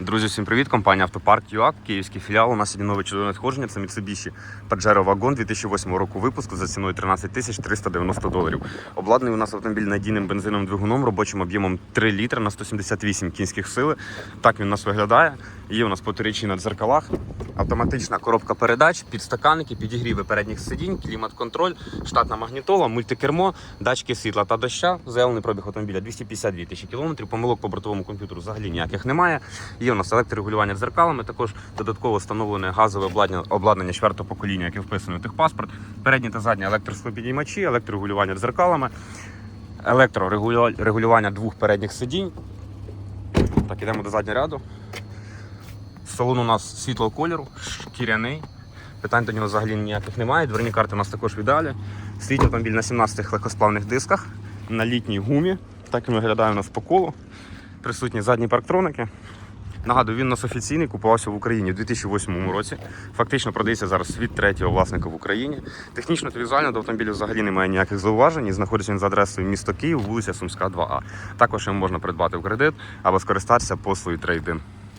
Друзі, всім привіт! Компанія Автопарк ЮАК, київський філіал. У нас сьогодні нове чудове надходження. Це Mitsubishi Pajero Wagon 2008 року випуску за ціною 13 тисяч 390 доларів. Обладнаний у нас автомобіль надійним бензиновим двигуном, робочим об'ємом 3 літра на 178 кінських сили. Так він у нас виглядає. Є у нас потирічі на дзеркалах, автоматична коробка передач, підстаканники, підігріви передніх сидінь, клімат-контроль, штатна магнітола, мультикермо, датчики світла та доща. Заявлений пробіг автомобіля 252 тисячі кілометрів. Помилок по бортовому комп'ютеру взагалі ніяких немає. Є у нас електрорегулювання дзеркалами, також додатково встановлене газове обладнання, обладнання четвертого покоління, яке вписано в техпаспорт. Передні та задні електросклопідіймачі, електрорегулювання дзеркалами, електрорегулювання двох передніх сидінь. Так, ідемо до заднього ряду. Салон у нас світлого кольору, шкіряний. Питань до нього взагалі ніяких немає. Дверні карти у нас також в ідеалі. Автомобіль на 17 легкосплавних дисках, на літній гумі. Так він виглядає у нас по колу. Присутні задні парктроники. Нагадую, він у нас офіційний, купувався в Україні в 2008 році. Фактично продається зараз від третього власника в Україні. Технічно та візуально до автомобілю взагалі немає ніяких зауважень. Знаходиться він за адресою місто Київ, вулиця Сумська, 2А. Також його можна придбати в кредит або скористатися послугою трейдин.